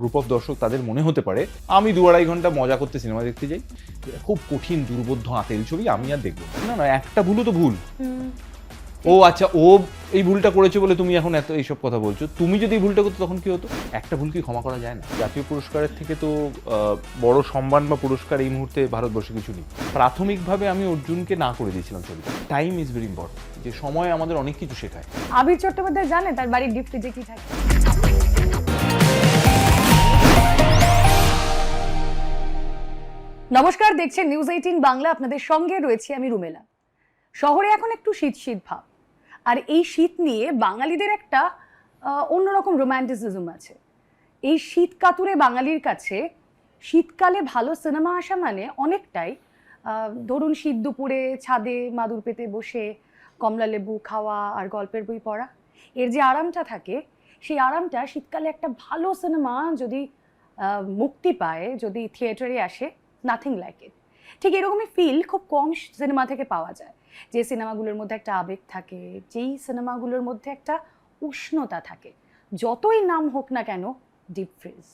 Group of দর্শক তাদের মনে হতে পারে আমি দু আড়াই ঘণ্টা মজা করতে সিনেমা দেখতে যাই। খুব কঠিন দুর্বোধ্য আতেল ছবি আমি আর দেখব না। না একটা ভুলও তো ভুল। ও আচ্ছা ও এই ভুলটা করেছে বলে তুমি এখন এত এইসব কথা বলছো। তুমি যদি এই ভুলটা করতো তখন কি হতো? একটা ভুল কি ক্ষমা করা যায় না? জাতীয় পুরস্কারের থেকে তো বড় সম্মান বা পুরস্কার এই মুহূর্তে ভারতবর্ষে কিছু নেই। প্রাথমিকভাবে আমি অর্জুনকে না করে দিয়েছিলাম ছবি। টাইম ইজ ভেরি ইম্পর্টেন্ট যে সময় আমাদের অনেক কিছু শেখায়। আবির চট্টোপাধ্যায় জানে তার বাড়ির ডিপ যে কি থাকে। নমস্কার, দেখছেন নিউজ এইটিন বাংলা। আপনাদের সঙ্গে রয়েছি আমি রুমেলা। শহরে এখন একটু শীত শীত ভাব। আর এই শীত নিয়ে বাঙালিদের একটা অন্যরকম রোম্যান্টিসিজম আছে। এই শীত কাতুরে বাঙালির কাছে শীতকালে ভালো সিনেমা আসা মানে অনেকটাই ধরুন শীত দুপুরে ছাদে মাদুর পেতে বসে কমলা লেবু খাওয়া আর গল্পের বই পড়া। এর যে আরামটা থাকে, সেই আরামটা শীতকালে একটা ভালো সিনেমা যদি মুক্তি পায়, যদি থিয়েটারে আসে। নাথিং লাইক ইট ঠিক এরকমই ফিল খুব কম সিনেমা থেকে পাওয়া যায়। যে সিনেমাগুলোর মধ্যে একটা আবেগ থাকে যেই সিনেমাগুলোর মধ্যে একটা উষ্ণতা থাকে। যতই নাম হোক না কেন ডিপ ফ্রিজ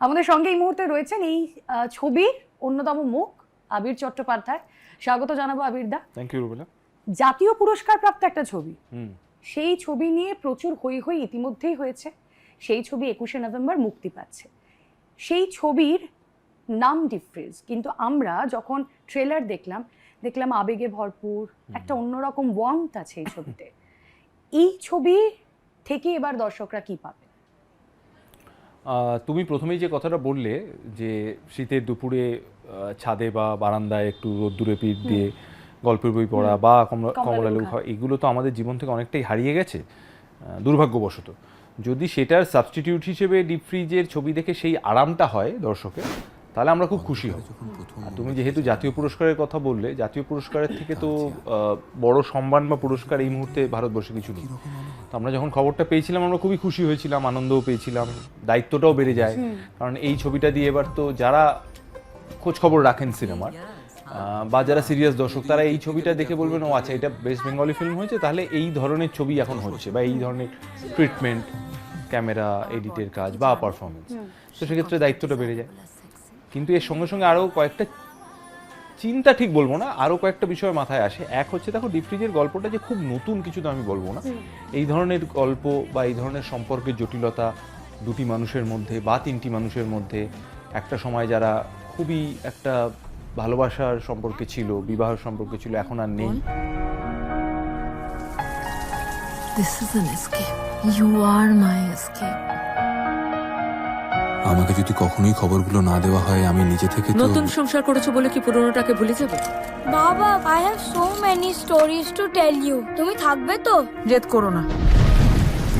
আমাদের সঙ্গে এই মুহূর্তে রয়েছেন এই ছবির অন্যতম মুখ আবির চট্টোপাধ্যায়। স্বাগত জানাব আবির দা থ্যাংক ইউ রুবেলা জাতীয় পুরস্কার প্রাপ্ত একটা ছবি। হুম। সেই ছবি নিয়ে প্রচুর হই হই ইতিমধ্যেই হয়েছে। সেই ছবি একুশে নভেম্বর মুক্তি পাচ্ছে। সেই ছবির নাম ডিফ্রিজ কিন্তু আমরা যখন ট্রেলার দেখলাম দেখলাম আবেগে ভরপুর একটা অন্যরকম ওয়ার্মথ আছে এই ছবিতে। এই ছবি থেকে এবার দর্শকরা কি পাবে? তুমি প্রথমেই যে কথাটা বললে যে শীতের দুপুরে ছাদে বা বারান্দায় একটু রোদ্দুরে পিঠ দিয়ে গল্পের বই পড়া বা কমলা খাওয়া এগুলো তো আমাদের জীবন থেকে অনেকটাই হারিয়ে গেছে দুর্ভাগ্যবশত। যদি সেটার সাবস্টিটিউট হিসেবে ডিপ ফ্রিজের ছবি দেখে সেই আরামটা হয় দর্শকের তাহলে আমরা খুব খুশি হব। আর তুমি যেহেতু জাতীয় পুরস্কারের কথা বললে জাতীয় পুরস্কারের থেকে তো বড় সম্মান বা পুরস্কার এই মুহূর্তে ভারতবর্ষে কিছু নেই। তো আমরা যখন খবরটা পেয়েছিলাম আমরা খুবই খুশি হয়েছিলাম আনন্দও পেয়েছিলাম দায়িত্বটাও বেড়ে যায়। কারণ এই ছবিটা দিয়ে এবার তো যারা খোঁজ খবর রাখেন সিনেমার বা যারা সিরিয়াস দর্শক তারা এই ছবিটা দেখে বলবেন ও আচ্ছা এটা বেস্ট বেঙ্গলি ফিল্ম হয়েছে তাহলে এই ধরনের ছবি এখন হচ্ছে বা এই ধরনের ট্রিটমেন্ট ক্যামেরা এডিটের কাজ বা পারফরমেন্স তো সেক্ষেত্রে দায়িত্বটা বেড়ে যায়। কিন্তু এর সঙ্গে সঙ্গে আরও কয়েকটা চিন্তা ঠিক বলব না আরও কয়েকটা বিষয় মাথায় আসে এক হচ্ছে দেখো ডিফ্রিজের গল্পটা যে খুব নতুন কিছু তো আমি বলব না এই ধরনের গল্প বা এই ধরনের সম্পর্কের জটিলতা দুটি মানুষের মধ্যে বা তিনটি মানুষের মধ্যে একটা সময় যারা খুবই একটা ভালোবাসার সম্পর্কে ছিল বিবাহ সম্পর্কে ছিল এখন আর নেই This is an escape. You are my escape. আমাকে যদি কখনোই খবরগুলো না দেওয়া হয় আমি নিজে থেকে তো নতুন সংসার করেছ বলে কি পুরোনোটাকে ভুলে যাবে? বাবা I have so many stories to tell you তুমি থাকবে তো? জেদ করো না।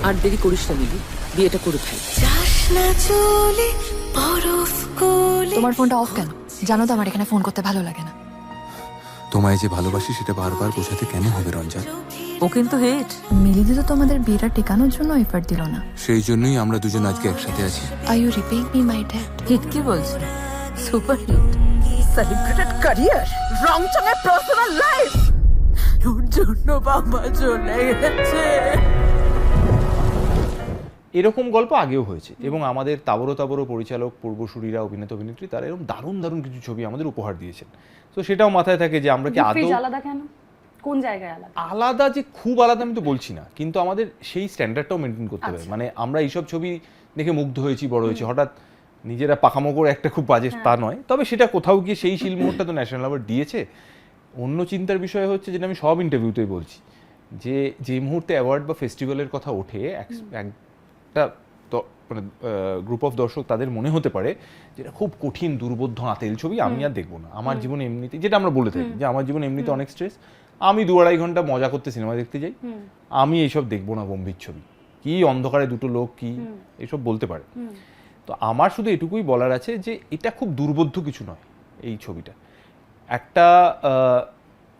আর দেরি করিস না মিলি বিয়েটা করে ফেল। তোমার ফোনটা অফ কেন? জানো তো আমার এখানে ফোন করতে ভালো লাগে না। তোমায় যে ভালোবাসি সেটা বারবার বোঝাতে কেন হবে রঞ্জা? ও কিন্তু হেট। মিলিদি তো তোমাদের বিয়েটা টেকানোর জন্য এফার্ট দিল না। সেই জন্যই আমরা দুজন আজকে একসাথে আছি। Are you repaying me my dad hit কি বলছে? Super hit. সেলিব্রেটেড ক্যারিয়ার রং চঙের পার্সোনাল লাইফ ওর জন্য বাবা চলে গেছে। এরকম গল্প আগেও হয়েছে এবং আমাদের তাবড়ো তাবড়ো পরিচালক পূর্বসূরীরা অভিনেতা অভিনেত্রী তারা এরকম দারুণ দারুণ কিছু ছবি আমাদের উপহার দিয়েছেন। তো সেটাও মাথায় থাকে যে আমরা কি আদৌ আলাদা কেন? কোন জায়গায় আলাদা? আলাদা যে খুব আলাদা আমি তো বলছি না কিন্তু আমাদের সেই স্ট্যান্ডার্ডটাও মেনটেন করতে হবে। আচ্ছা। মানে আমরা এইসব ছবি দেখে মুগ্ধ হয়েছি বড় হয়েছি। হঠাৎ নিজেরা পাকামো করে একটা খুব বাজে হ্যাঁ। তা নয়। তবে সেটা কোথাও গিয়ে সেই শিলমোহরটা তো ন্যাশনাল অ্যাওয়ার্ড দিয়েছে। অন্য চিন্তার বিষয় হচ্ছে যেটা আমি সব ইন্টারভিউতেই বলছি যে যে মুহূর্তে অ্যাওয়ার্ড বা ফেস্টিভ্যালের কথা ওঠে একটা মানে গ্রুপ অফ দর্শক তাদের মনে হতে পারে যেটা খুব কঠিন দুর্বোধ্য আতেল ছবি আমি আর দেখব না। আমার জীবনে এমনিতে যেটা আমরা বলে থাকি যে আমার জীবনে এমনিতে অনেক স্ট্রেস আমি দু আড়াই ঘণ্টা মজা করতে সিনেমা দেখতে যাই। আমি এইসব দেখব না গম্ভীর ছবি। কি অন্ধকারে দুটো লোক কি এসব বলতে পারে। তো আমার শুধু এটুকুই বলার আছে যে এটা খুব দুর্বোধ্য কিছু নয় এই ছবিটা। একটা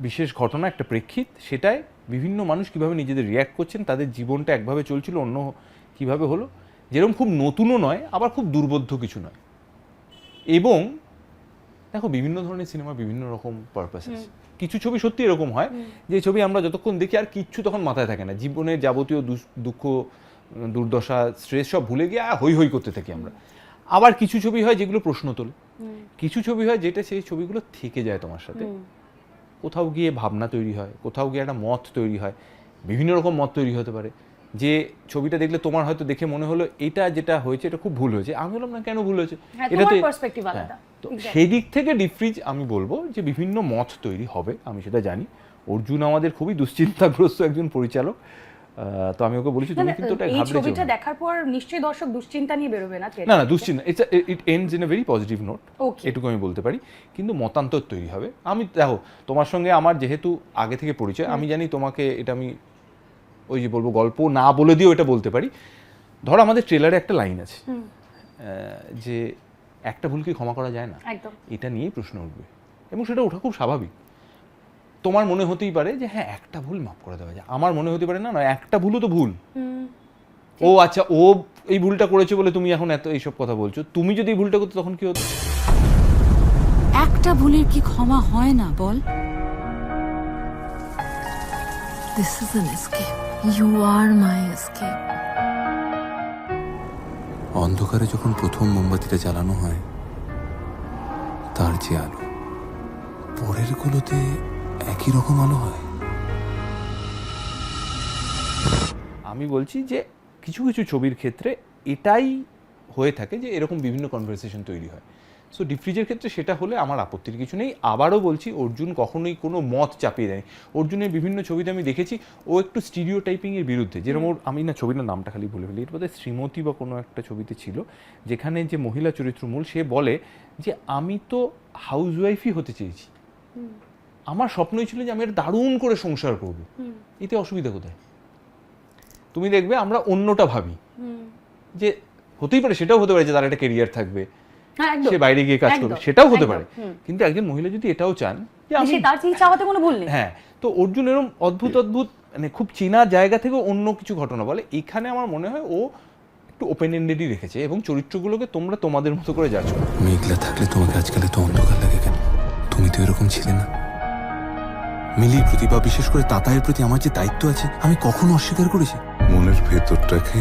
বিশেষ ঘটনা একটা প্রেক্ষিত সেটায় বিভিন্ন মানুষ কীভাবে নিজেদের রিয়্যাক্ট করছেন তাদের জীবনটা একভাবে চলছিল অন্য কীভাবে হলো যেরকম খুব নতুনও নয় আবার খুব দুর্বোধ্য কিছু নয়। এবং দেখো বিভিন্ন ধরনের সিনেমা বিভিন্ন রকম পারপাস আছে কিছু ছবি সত্যি এরকম হয় যে ছবি আমরা যতক্ষণ দেখি আর কিচ্ছু তখন মাথায় থাকে না। জীবনের যাবতীয় দুঃখ দুর্দশা স্ট্রেস সব ভুলে গিয়ে আর হই হই করতে থাকি আমরা। আবার কিছু ছবি হয় যেগুলো প্রশ্ন তোলে। কিছু ছবি হয় যেটা সেই ছবিগুলো থেকে যায় তোমার সাথে। কোথাও গিয়ে ভাবনা তৈরি হয় কোথাও গিয়ে একটা মত তৈরি হয় বিভিন্ন রকম মত তৈরি হতে পারে। যে ছবিটা দেখলে তোমার হয়তো দেখে মনে হলো এটা যেটা হয়েছে এটা খুব ভুল হয়েছে। আমি বললাম না কেন ভুল হয়েছে? হ্যাঁ, এটা তো- হ্যাঁ। তো সেই দিক থেকে ডিফ্রিজ আমি বলব যে বিভিন্ন মত তৈরি হবে আমি সেটা জানি। অর্জুন আমাদের খুবই দুশ্চিন্তাগ্রস্ত একজন পরিচালক। তো আমি ওকে বলেছি তুমি কিন্তু এই ঘাবড়ে যেও ছবিটা দেখার পর নিশ্চয়ই দর্শক দুশ্চিন্তা নিয়ে বেরোবে না না না দুশ্চিন্তা it's it ends in a very positive note. এটুকু আমি বলতে পারি। কিন্তু মতান্তর তৈরি হবে। আমি দেখো তোমার সঙ্গে আমার যেহেতু আগে থেকে পরিচয় আমি জানি তোমাকে এটা আমি ওই যে বলব গল্প না বলে দিয়েও এটা বলতে পারি। ধরো আমাদের ট্রেলারে একটা লাইন আছে। যে একটা ভুল কি ক্ষমা করা যায় না। একদম। এটা নিয়েই প্রশ্ন উঠবে। এবং সেটা ওঠা খুব স্বাভাবিক। তোমার মনে হতেই পারে যে হ্যাঁ একটা ভুল মাফ করে দেওয়া যায়। আমার মনে হতে পারে না না একটা ভুলও তো ভুল। ও আচ্ছা ও এই ভুলটা করেছে বলে তুমি এখন এত এইসব কথা বলছো। তুমি যদি এই ভুলটা করতে তখন কি হতো? একটা ভুলের কি ক্ষমা হয় না বল? This is an escape you are my escape অন্ধকারে যখন প্রথম মোমবাতিটা জ্বালানো হয় তার যে আলো পরের গুলোতে একই রকম আলো হয়। আমি বলছি যে কিছু কিছু ছবির ক্ষেত্রে এটাই হয়ে থাকে যে এরকম বিভিন্ন কনভারসেশন তৈরি হয়। সো ডিফ্রিজের ক্ষেত্রে সেটা হলে আমার আপত্তির কিছু নেই। আবারও বলছি অর্জুন কখনোই কোনো মত চাপিয়ে দেয়নি। অর্জুনের বিভিন্ন ছবিতে আমি দেখেছি ও একটু স্টিরিও টাইপিংয়ের বিরুদ্ধে। যেরকম ওর আমি না ছবিটার নামটা খালি বলে ফেলি এর বোধহয় শ্রীমতী বা কোনো একটা ছবিতে ছিল যেখানে যে মহিলা চরিত্র মূল সে বলে যে আমি তো হাউস ওয়াইফই হতে চেয়েছি। আমার স্বপ্নই ছিল যে আমি এটা দারুণ করে সংসার করব। এতে অসুবিধা কোথায়? তুমি দেখবে আমরা অন্যটা ভাবি। যে হতেই পারে সেটাও হতে পারে যে তার একটা কেরিয়ার থাকবে। সে বাইরে গিয়ে কাজ করবে। সেটাও হতে পারে। কিন্তু একজন মহিলা যদি এটাও চান যে আমি তার চাওয়াতে কোনো ভুল নেই। হ্যাঁ তো অর্জুন এরকম অদ্ভুত অদ্ভুত মানে খুব চেনা জায়গা থেকে অন্য কিছু ঘটনা বলে। এখানে আমার মনে হয় ও একটু ওপেন এন্ডেডই রেখেছে এবং চরিত্রগুলোকে তোমরা তোমাদের মতো করে যাচ্ছ। মেঘলা থাকলে তোমাকে আজকাল তো অন্ধকার লাগে কেন? তুমি তো এরকম ছিলে না। মিলির প্রতি বা বিশেষ করে তাতায়ের প্রতি আমার যে দায়িত্ব আছে আমি কখনো অস্বীকার করেছি। মনের ভেতরটাকে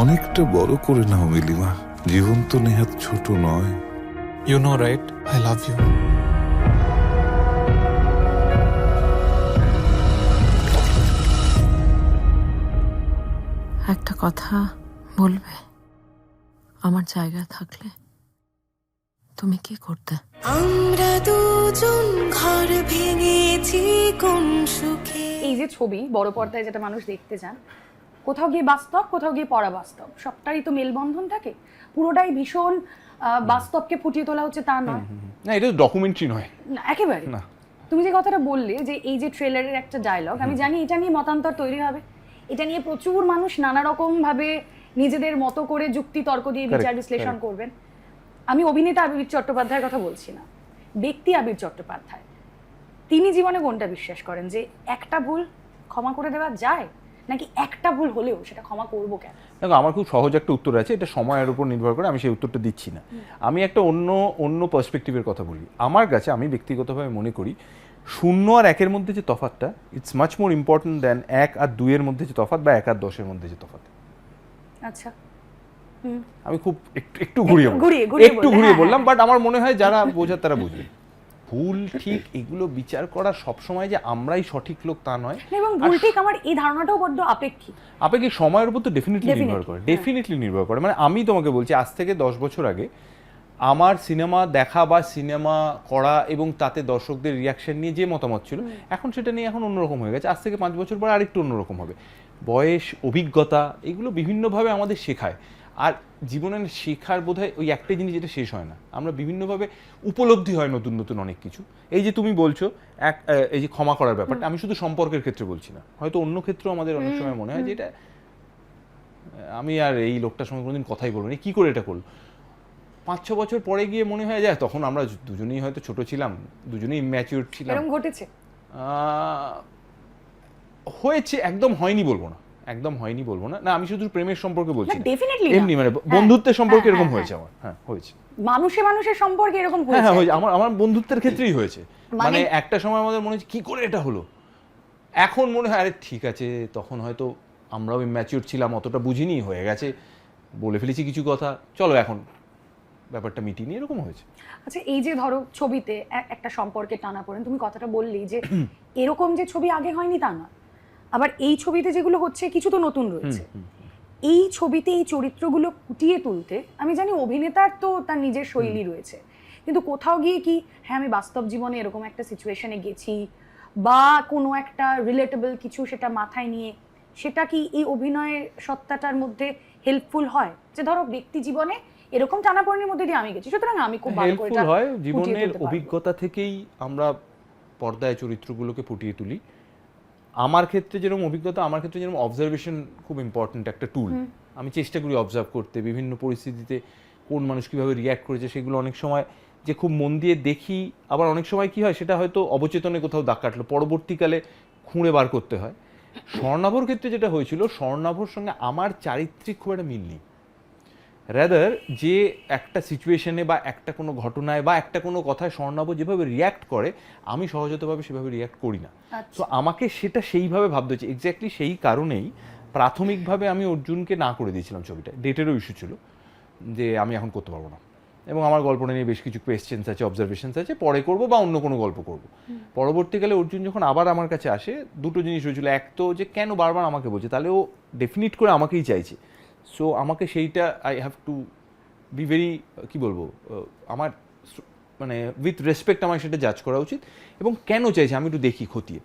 অনেকটা বড় করে নাও মিলিমা। জীবন তো নেহাত ছোট নয়। You know right I love you একটা কথা বলবে? আমার জায়গায় থাকলে তুমি কি করতে? আমরা দুজন ঘর ভেঙেছি কোন সুখে। এই যে ছবি বড় পর্দায় যেটা মানুষ দেখতে চান কোথাও গিয়ে বাস্তব কোথাও গিয়ে পড়া বাস্তব সবটারই তো মেলবন্ধন থাকে পুরোটাই ভীষণ বাস্তবকে ফুটিয়ে তোলা হচ্ছে তা নয় না এটা ডকুমেন্টারি নয়। না একেবারে। না। তুমি যে কথাটা বললে যে এই যে ট্রেলারের একটা ডায়লগ আমি জানি এটা নিয়ে মতান্তর তৈরি হবে। এটা নিয়ে প্রচুর মানুষ নানা রকম ভাবে নিজেদের মতো করে যুক্তি তর্ক দিয়ে বিচার বিশ্লেষণ করবেন। আমি অভিনেতা আবির চট্টোপাধ্যায়ের কথা বলছি না। ব্যক্তি আবির চট্টোপাধ্যায়। তিনি জীবনে কোনটা বিশ্বাস করেন? যে একটা ভুল ক্ষমা করে দেওয়া যায়? নাকি একটা ভুল হলেও সেটা ক্ষমা করব কেন? দেখো আমার খুব সহজ একটা উত্তর আছে এটা সময়ের উপর নির্ভর করে আমি সেই উত্তরটা দিচ্ছি না। আমি একটা অন্য অন্য পার্সপেক্টিভের কথা বলি। আমার কাছে আমি ব্যক্তিগতভাবে মনে করি শূন্য আর একের মধ্যে যে তফাৎটা it's much more important than এক আর দুইয়ের মধ্যে যে তফাৎ বা এক আর দশের মধ্যে যে তফাৎ। আচ্ছা। আমি খুব একটু একটু ঘুরিয়ে বললাম। ঘুরিয়ে- ঘুরিয়ে একটু বললে, ঘুরিয়ে হ্যাঁ, বললাম হ্যাঁ। বাট আমার মনে হয় যারা বোঝার তারা বুঝবে। ভুল ঠিক এগুলো বিচার করা সবসময় যে আমরাই সঠিক লোক তা নয়। এবং ভুল ঠিক আমার এই ধারণাটাও বড্ড আপেক্ষিক। আপেক্ষিক সময়ের উপর তো ডেফিনেটলি নির্ভর করে হ্যাঁ। ডেফিনেটলি নির্ভর করে। মানে আমি তোমাকে বলছি আজ থেকে দশ বছর আগে আমার সিনেমা দেখা বা সিনেমা করা এবং তাতে দর্শকদের রিয়াকশন নিয়ে যে মতামত ছিল এখন সেটা নিয়ে এখন অন্যরকম হয়ে গেছে। আজ থেকে পাঁচ বছর পর আরেকটু অন্যরকম হবে। বয়স অভিজ্ঞতা এগুলো বিভিন্নভাবে আমাদের শেখায়। আর জীবনের শেখার বোধ হয় ওই একটাই জিনিস যেটা শেষ হয় না। আমরা বিভিন্নভাবে উপলব্ধি হয় নতুন নতুন অনেক কিছু। এই যে তুমি বলছো এক এই যে ক্ষমা করার ব্যাপারটা আমি শুধু সম্পর্কের ক্ষেত্রে বলছি না। হয়তো অন্য ক্ষেত্রেও আমাদের অনেক সময় মনে হয় যে এটা আমি আর এই লোকটার সঙ্গে কোনোদিন কথাই বলব না কি করে এটা করল? পাঁচ ছ বছর পরে গিয়ে মনে হয় যায় তখন আমরা দুজনেই হয়তো ছোট ছিলাম দুজনেই ম্যাচিউর ছিলাম। ঘটেছে? হয়েছে একদম হয়নি বলব না। একদম হয়নি বলব না। না আমি শুধু প্রেমের সম্পর্কে বলছি। না। এমনি মানে হ্যাঁ, বন্ধুত্বের সম্পর্কে হ্যাঁ, এরকম হ্যাঁ, হয়েছে আমার। হ্যাঁ হয়েছে। মানুষে মানুষের সম্পর্কে এরকম হ্যাঁ হ্যাঁ হয়েছে। হয়েছে। আমার আমার বন্ধুত্বের ক্ষেত্রেই হয়েছে। মানে- মানে একটা সময় আমাদের মনে হচ্ছে কি করে এটা হলো? এখন মনে হয় আরে ঠিক আছে তখন হয়তো আমরাও ম্যাচিওর ছিলাম অতটা বুঝিনি হয়ে গেছে। বলে ফেলেছি কিছু কথা। চলো এখন ব্যাপারটা মিটিয়ে নিয়ে এরকম হয়েছে। আচ্ছা এই যে ধরো ছবিতে একটা সম্পর্কে টানা পড়েন তুমি কথাটা বললি যে এরকম যে ছবি আগে হয়নি তা না আবার এই ছবিতে যেগুলো হচ্ছে কিছু তো নতুন রয়েছে। এই ছবিতে এই চরিত্রগুলো ফুটিয়ে তুলতে আমি জানি অভিনেতার তো তার নিজের শৈলী রয়েছে। কিন্তু কোথাও গিয়ে কি হ্যাঁ আমি বাস্তব জীবনে এরকম একটা সিচুয়েশনে গেছি বা কোনো একটা রিলেটেবল কিছু সেটা মাথায় নিয়ে সেটা কি এই অভিনয়ের সত্তাটার মধ্যে হেল্পফুল হয়? যে ধরো ব্যক্তি জীবনে এরকম টানাপড়েনের মধ্যে দিয়ে আমি গেছি। সুতরাং আমি খুব ভালো করে হেল্পফুল হয় জীবনের অভিজ্ঞতা থেকেই আমরা পর্দায় চরিত্রগুলোকে ফুটিয়ে তুলি। আমার ক্ষেত্রে যেরকম অভিজ্ঞতা আমার ক্ষেত্রে যেরকম অবজারভেশন খুব ইম্পর্ট্যান্ট একটা টুল আমি চেষ্টা করি অবজার্ভ করতে বিভিন্ন পরিস্থিতিতে কোন মানুষ কীভাবে রিয়্যাক্ট করেছে সেগুলো অনেক সময় যে খুব মন দিয়ে দেখি আবার অনেক সময় কি হয় সেটা হয়তো অবচেতনে কোথাও দাগ কাটলো পরবর্তীকালে খুঁড়ে বার করতে হয়। স্বর্ণাভর ক্ষেত্রে যেটা হয়েছিল স্বর্ণাভর সঙ্গে আমার চারিত্রিক খুব একটা মিল নেই। রাদার যে একটা সিচুয়েশনে বা একটা কোনো ঘটনায় বা একটা কোনো কথায় স্বর্ণাভ যেভাবে রিয়্যাক্ট করে আমি সহজতভাবে সেভাবে রিয়্যাক্ট করি না। আচ্ছা। তো আমাকে সেটা সেইভাবে ভাবতে হচ্ছে। এক্স্যাক্টলি সেই কারণেই প্রাথমিকভাবে আমি অর্জুনকে না করে দিয়েছিলাম ছবিটা। ডেটেরও ইস্যু ছিল যে আমি এখন করতে পারব না। এবং আমার গল্পটা নিয়ে বেশ কিছু কোয়েশ্চেন্স আছে অবজারভেশনস আছে। পরে করব বা অন্য কোনো গল্প করব। পরবর্তীকালে অর্জুন যখন আবার আমার কাছে আসে দুটো জিনিস হয়েছিল। এক তো যে কেন বারবার আমাকে বলছে তাহলে ও ডেফিনিট করে আমাকেই চাইছে। সো আমাকে সেইটা I have to be very কি বলব আমার মানে উইথ রেসপেক্ট আমার সেটা জাজ করা উচিত এবং কেন চাইছে আমি একটু দেখি খতিয়ে।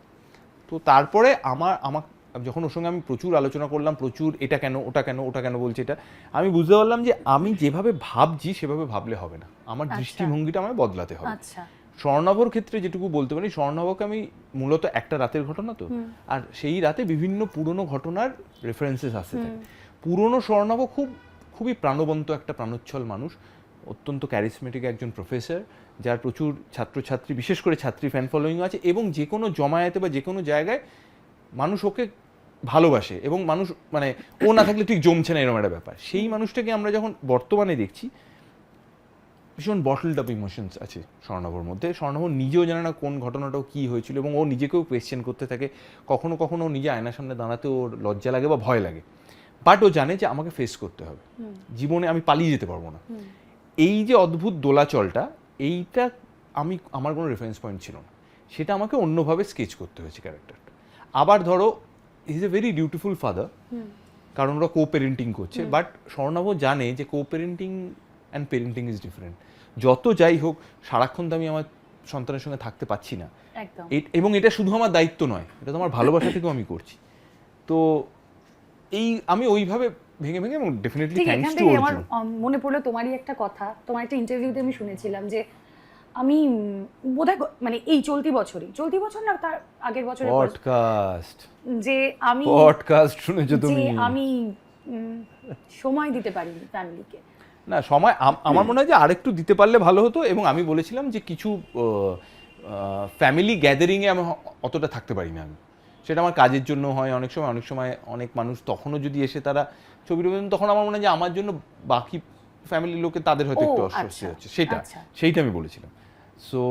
তো তারপরে আমার আমার যখন ওর সঙ্গে আমি প্রচুর আলোচনা করলাম প্রচুর এটা কেন ওটা কেন ওটা কেন বলছে এটা আমি বুঝতে পারলাম যে আমি যেভাবে ভাবছি সেভাবে ভাবলে হবে না। আমার আচ্ছা। দৃষ্টিভঙ্গিটা আমায় বদলাতে হবে। আচ্ছা। স্বর্ণাভর ক্ষেত্রে যেটুকু বলতে পারি স্বর্ণাভকে আমি মূলত একটা রাতের ঘটনা তো। আর সেই রাতে বিভিন্ন পুরনো ঘটনার রেফারেন্সেস আসতে থাকে। পুরনো স্বর্ণাভ খুব, খুবই প্রাণবন্ত একটা প্রাণোচ্ছল মানুষ, অত্যন্ত ক্যারিসমেটিক একজন প্রফেসর যার প্রচুর ছাত্রছাত্রী, বিশেষ করে ছাত্রী ফ্যান ফলোয়িং আছে এবং যে কোনো জমায়েতে বা যে কোনো জায়গায় মানুষ ওকে ভালোবাসে এবং মানুষ মানে ও না থাকলে ঠিক জমছে না এরকম একটা ব্যাপার। সেই মানুষটাকে আমরা যখন বর্তমানে দেখছি, ভীষণ বটলড আপ ইমোশনস আছে স্বর্ণভর মধ্যে। স্বর্ণভর নিজেও জানে না কোন ঘটনাটাও কী হয়েছিল এবং ও নিজেকেও কোয়েশ্চেন করতে থাকে। কখনো কখনো নিজে আয়নার সামনে দাঁড়াতে ওর লজ্জা লাগে বা ভয় লাগে। বাট ও জানে যে আমাকে ফেস করতে হবে। জীবনে আমি পালিয়ে যেতে পারব না। এই যে অদ্ভুত দোলাচলটা এইটা আমি আমার কোনো রেফারেন্স পয়েন্ট ছিল না। সেটা আমাকে অন্যভাবে স্কেচ করতে হয়েছে ক্যারেক্টারটা আবার ধরো is a very dutiful father কারণ ওরা কো পেরেন্টিং করছে বাট স্বর্ণাভ জানে যে co parenting and parenting is different যত যাই হোক সারাক্ষণ তো আমি আমার সন্তানের সঙ্গে থাকতে পাচ্ছি না। এবং এটা শুধু আমার দায়িত্ব নয় এটা তো আমার ভালোবাসা থেকেও আমি করছি। তো এই আমি ওইভাবে ভেঙে ভেঙে এবং ডেফিনেটলি থ্যাঙ্কস টু আমার মনে পড়ল তোমারই একটা কথা। তোমার একটা ইন্টারভিউতে আমি শুনেছিলাম যে আমি বোধহয় মানে এই চলতি বছরই চলতি বছর না তার আগের বছর। পডকাস্ট যে আমি পডকাস্ট শুনেছো যে তুমি। আমি সময় দিতে পারিনি ফ্যামিলিকে না সময় আমার মনে হয় যে আরেকটু দিতে পারলে ভালো হতো এবং আমি বলেছিলাম যে কিছু ফ্যামিলি গ্যাদারিংয়ে আমি অতটা থাকতে পারি না আমি। সেটা আমার কাজের জন্য হয় অনেক সময় অনেক সময় অনেক মানুষ তখনও যদি এসে তারা ছবি তখন আমার মনে হয় যে আমার জন্য বাকি ফ্যামিলির লোকে তাদের হয়তো একটু অস্বস্তি আচ্ছা, হচ্ছে। সেটা আচ্ছা। সেইটা আমি বলেছিলাম। সো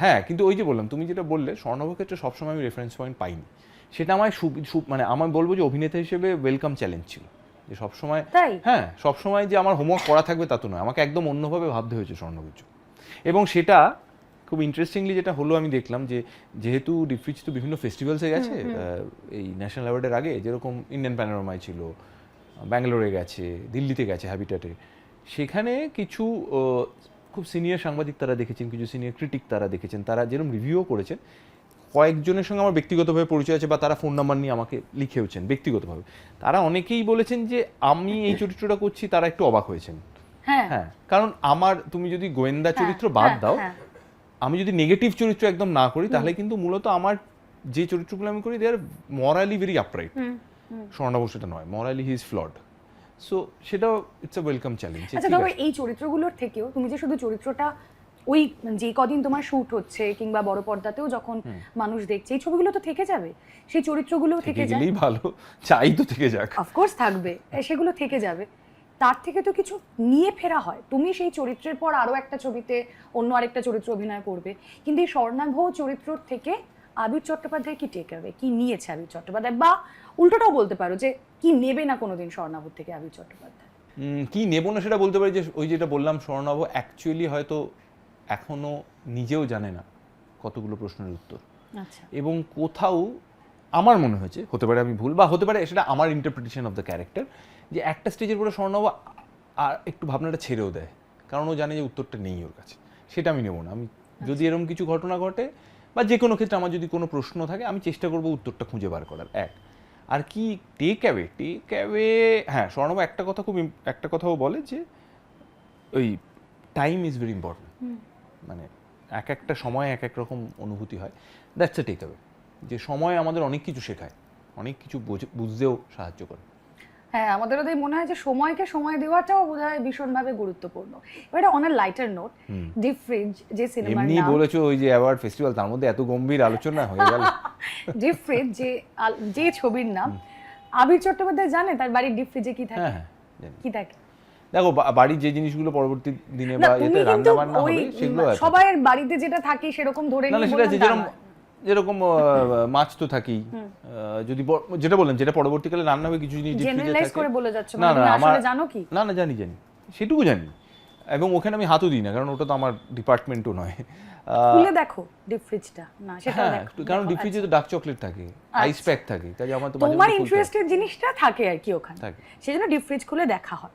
হ্যাঁ কিন্তু ওই যে বললাম তুমি যেটা বললে স্বর্ণভ ক্ষেত্রে সবসময় আমি রেফারেন্স পয়েন্ট পাইনি। সেটা আমার মানে আমার বলব যে অভিনেতা হিসেবে ওয়েলকাম চ্যালেঞ্জ ছিল। যে সবসময়? হ্যাঁ সবসময় যে আমার হোমওয়ার্ক করা থাকবে তা তো নয়। আমাকে একদম অন্যভাবে ভাবতে হয়েছে স্বর্ণগুচ্ছ এবং সেটা খুব ইন্টারেস্টিংলি যেটা হলো আমি দেখলাম যে যেহেতু ডিফ্রিজ তো বিভিন্ন ফেস্টিভ্যালসে গেছে এই ন্যাশনাল অ্যাওয়ার্ডের আগে যেরকম ইন্ডিয়ান প্যানোরামায় ছিল ব্যাঙ্গালোরে গেছে দিল্লিতে গেছে হ্যাবিটাটে সেখানে কিছু খুব সিনিয়র সাংবাদিক তারা দেখেছেন কিছু সিনিয়র ক্রিটিক তারা দেখেছেন তারা যেরকম রিভিউও করেছেন কয়েকজনের সঙ্গে আমার ব্যক্তিগতভাবে পরিচয় আছে বা তারা ফোন নাম্বার নিয়ে আমাকে লিখেওছেন ব্যক্তিগতভাবে। তারা অনেকেই বলেছেন যে আমি এই চরিত্রটা করছি তারা একটু অবাক হয়েছেন। হ্যাঁ। হ্যাঁ কারণ আমার তুমি যদি গোয়েন্দা হ্যাঁ, চরিত্র বাদ হ্যাঁ, দাও। আমি যদি নেগেটিভ চরিত্র একদম না করি তাহলে কিন্তু মূলত আমার যে চরিত্রগুলো আমি করি they are morally very upright Swarnava সেটা নয় morally he is flawed so সেটাও ইটস আ ওয়েলকাম চ্যালেঞ্জ আচ্ছা ধরো এই চরিত্রগুলোর থেকেও তুমি যে শুধু চরিত্রটা ওই যে কদিন তোমার শুট হচ্ছে কিংবা বড় পর্দাতেও যখন মানুষ দেখছে এই ছবিগুলো তো থেকে যাবে? সেই চরিত্রগুলো থেকে গেলেই ভালো চাই তো থেকে যাক। অফকোর্স থাকবে সেগুলো থেকে যাবে। তার থেকে তো কিছু নিয়ে ফেরা হয়। তুমি সেই চরিত্রের পর আরও একটা ছবিতে অন্য আরেকটা চরিত্র অভিনয় করবে। কিন্তু এই স্বর্ণাভ চরিত্র থেকে আবির চট্টোপাধ্যায় কি টেক হবে কি নিয়েছে আবির চট্টোপাধ্যায়? বা উল্টোটাও বলতে পারো যে কি নেবে না কোনোদিন স্বর্ণাবর থেকে আবির চট্টোপাধ্যায়? কি নেব না সেটা বলতে পারি যে ওই যেটা বললাম স্বর্ণাভ অ্যাকচুয়ালি হয়তো এখনও নিজেও জানে না কতগুলো প্রশ্নের উত্তর। আচ্ছা। এবং কোথাও আমার মনে হয়েছে হতে পারে আমি ভুল বা হতে পারে সেটা আমার ইন্টারপ্রিটেশন অফ দ্য ক্যারেক্টার যে একটা স্টেজের পরে স্বর্ণাভ আর একটু ভাবনাটা ছেড়েও দেয়। কারণ ও জানে যে উত্তরটা নেই ওর কাছে। সেটা আমি নেব না। আমি যদি এরকম কিছু ঘটনা ঘটে বা যে কোনো ক্ষেত্রে আমার যদি কোনো প্রশ্ন থাকে আমি চেষ্টা করব উত্তরটা খুঁজে বার করার। এক। আর কি টেক অ্যাওয়ে টেক অ্যাওয়ে হ্যাঁ স্বর্ণভ একটা কথা খুব একটা কথাও বলে যে ওই টাইম ইজ ভেরি ইম্পর্টেন্ট মানে এক একটা সময় এক এক রকম অনুভূতি হয়। দ্যাটস এ টেক অ্যাওয়ে যে সময় আমাদের অনেক কিছু শেখায় অনেক কিছু বোঝ- বুঝতেও সাহায্য করে। হ্যাঁ আমাদের ওদের মনে হয় যে সময়কে সময় দেওয়াটাও বোধ হয় ভীষণভাবে গুরুত্বপূর্ণ। এবার on a lighter note deep freeze যে সিনেমার এমনি বলেছ ওই যে অ্যাওয়ার্ড ফেস্টিভ্যাল তার মধ্যে এত গম্ভীর আলোচনা হয়ে গেল। ডিপ ফ্রিজ যে যে ছবির নাম আবির চট্টোপাধ্যায় জানে তার বাড়ির ডিপ ফ্রিজে কি থাকে? হ্যাঁ হ্যাঁ। কি থাকে? দেখো বাড়ির যে জিনিসগুলো পরবর্তী দিনে বা এতে রান্না বান্না হবে সেগুলো সবাই বাড়িতে যেটা থাকে সেরকম ধরে সেটা যেরকম নয়। যেরকম মাছ তো থাকেই যদি যেটা বললাম যেটা পরবর্তীকালে রান্না হবে কিছু জিনিস থাকে। করে বলে যাচ্ছ, না মানে না আমার জানো কি? না না জানি জানি সেটুকু জানি এবং ওখানে আমি হাতও দিই না কারণ ওটা তো আমার ডিপার্টমেন্টও নয় খুলে দেখো ডিপ ফ্রিজটা না সেটা হ্যাঁ দেখো কারণ ডিপ ফ্রিজে আচ্ছা। তো ডার্ক চকলেট থাকে আইস প্যাক থাকে কাজে আমার তো তোমার। ইন্টারেস্টের জিনিসটা থাকে আর কি ওখানে থাকে। সেজন্য ডিপ ফ্রিজ খুলে দেখা হয়